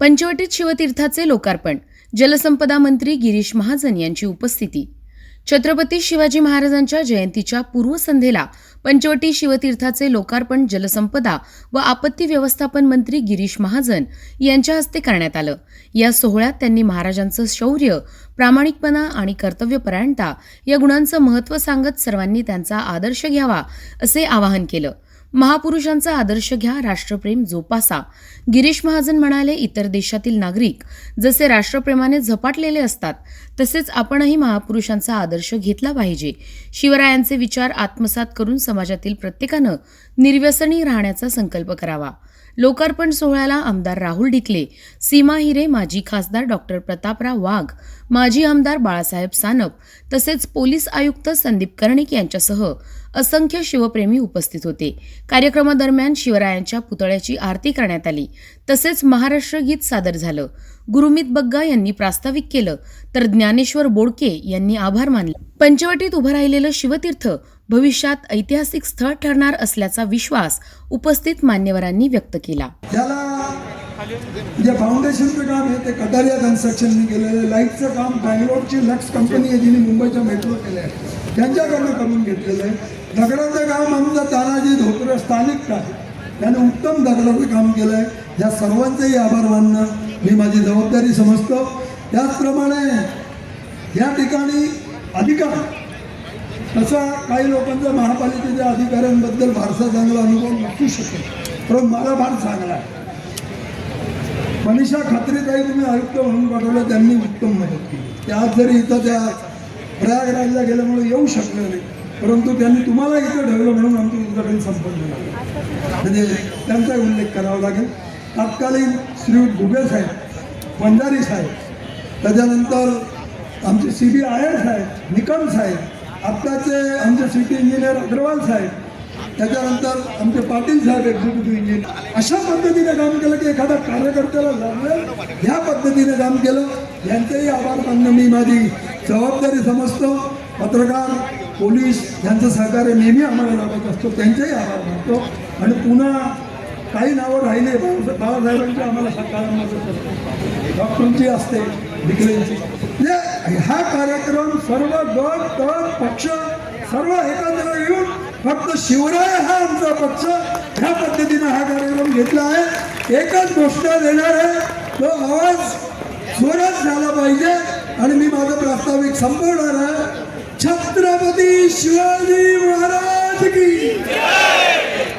पंचवटीत शिवतीर्थाचे लोकार्पण जलसंपदा मंत्री गिरीश महाजन यांची उपस्थिती. छत्रपती शिवाजी महाराजांच्या जयंतीच्या पूर्वसंध्येला पंचवटी शिवतीर्थाचे लोकार्पण जलसंपदा व आपत्ती व्यवस्थापन मंत्री गिरीश महाजन यांच्या हस्ते करण्यात आलं. या सोहळ्यात त्यांनी महाराजांचं शौर्य प्रामाणिकपणा आणि कर्तव्यपरायणता या गुणांचं महत्त्व सांगत सर्वांनी त्यांचा आदर्श घ्यावा असे आवाहन केलं. महापुरुषांचा आदर्श घ्या राष्ट्रप्रेम जोपासा. गिरीश महाजन म्हणाले इतर देशातील नागरिक जसे राष्ट्रप्रेमाने झपाटलेले असतात तसेच आपणही महापुरुषांचा आदर्श घेतला पाहिजे. शिवरायांचे विचार आत्मसात करून समाजातील प्रत्येकानं निर्व्यसनी राहण्याचा संकल्प करावा. लोकार्पण सोहळ्याला आमदार राहुल ढिकले सीमा हिरे माजी खासदार डॉक्टर प्रतापराव वाघ माजी आमदार बाळासाहेब सानप तसेच पोलीस आयुक्त संदीप कर्णिक यांच्यासह असंख्य शिवप्रेमी उपस्थित होते. कार्यक्रमादरम्यान शिवरायांच्या पुतळ्याची आरती करण्यात आली. तसेच महाराष्ट्र गीत सादर झालं. गुरुमित बग्गा यांनी प्रास्ताविक केलं तर ज्ञानेश्वर बोडके यांनी आभार मानले. पंचवटीत उभं राहिलेलं शिवतीर्थ भविष्यात ऐतिहासिक स्थळ ठरणार असल्याचा विश्वास उपस्थित मान्यवरांनी व्यक्त केला. जे फाउंडेशनचं काम आहे ते कटारिया कन्स्ट्रक्शनने केलेलं आहे लाईटचं काम बँगलोरची लक्स कंपनी आहे जिने मुंबईच्या मेट्रो केलं आहे त्यांच्याकडनं करून घेतलेलं आहे. दगडाचं काम आमचा तानाजी धोत्रे स्थानिक आहे त्याने उत्तम दगडाचं काम केलं आहे. या सर्वांचेही आभार मानणं मी माझी जबाबदारी समजतो. त्याचप्रमाणे या ठिकाणी अधिकार. तसा काही लोकांचा महापालिकेच्या अधिकाऱ्यांबद्दल फारसा चांगला अनुभव नसू शकेल. पण मला फार चांगला आहे. मनीषा खात्रीताई तुम्ही आयुक्त म्हणून पाठवलं त्यांनी उत्तम मदत केली. त्या आज जरी इथं त्या प्रयागराजला गेल्यामुळे येऊ शकले नाही परंतु त्यांनी तुम्हाला इथं ठेवलं म्हणून आमचं उद्घाटन संपन्न झालं. म्हणजे त्यांचा उल्लेख करावा लागेल. तत्कालीन श्री घुगे साहेब पंजारी साहेब त्याच्यानंतर आमचे सी बी आयर साहेब निकम साहेब आत्ताचे आमचे सिटी इंजिनियर अग्रवाल साहेब त्याच्यानंतर आमचे पाटील साहेब एक्झिक्युटिव्ह इंजिनियर अशा पद्धतीने काम केलं की एखाद्या कार्यकर्त्याला जाणवेल ह्या पद्धतीने काम केलं यांचेही आभार मानणं मी माझी जबाबदारी समजतो. पत्रकार पोलीस यांचं सहकार्य नेहमी आम्हाला लाभत असतो त्यांचेही आभार मानतो. आणि पुन्हा काही नावं राहिले बाळासा- आम्हाला सकाळ मदत असते डॉक्टरांची असते म्हणजे हा कार्यक्रम सर्व गट गट पक्ष सर्व एकत्र येऊन फक्त शिवराय हा आमचा पक्ष ह्या पद्धतीने हा कार्यक्रम घेतला आहे. एकच गोष्ट देणार आहे तो आवाज जोरात झाला पाहिजे आणि मी माझं प्रास्ताविक संपवणार आहे. छत्रपती शिवाजी महाराज की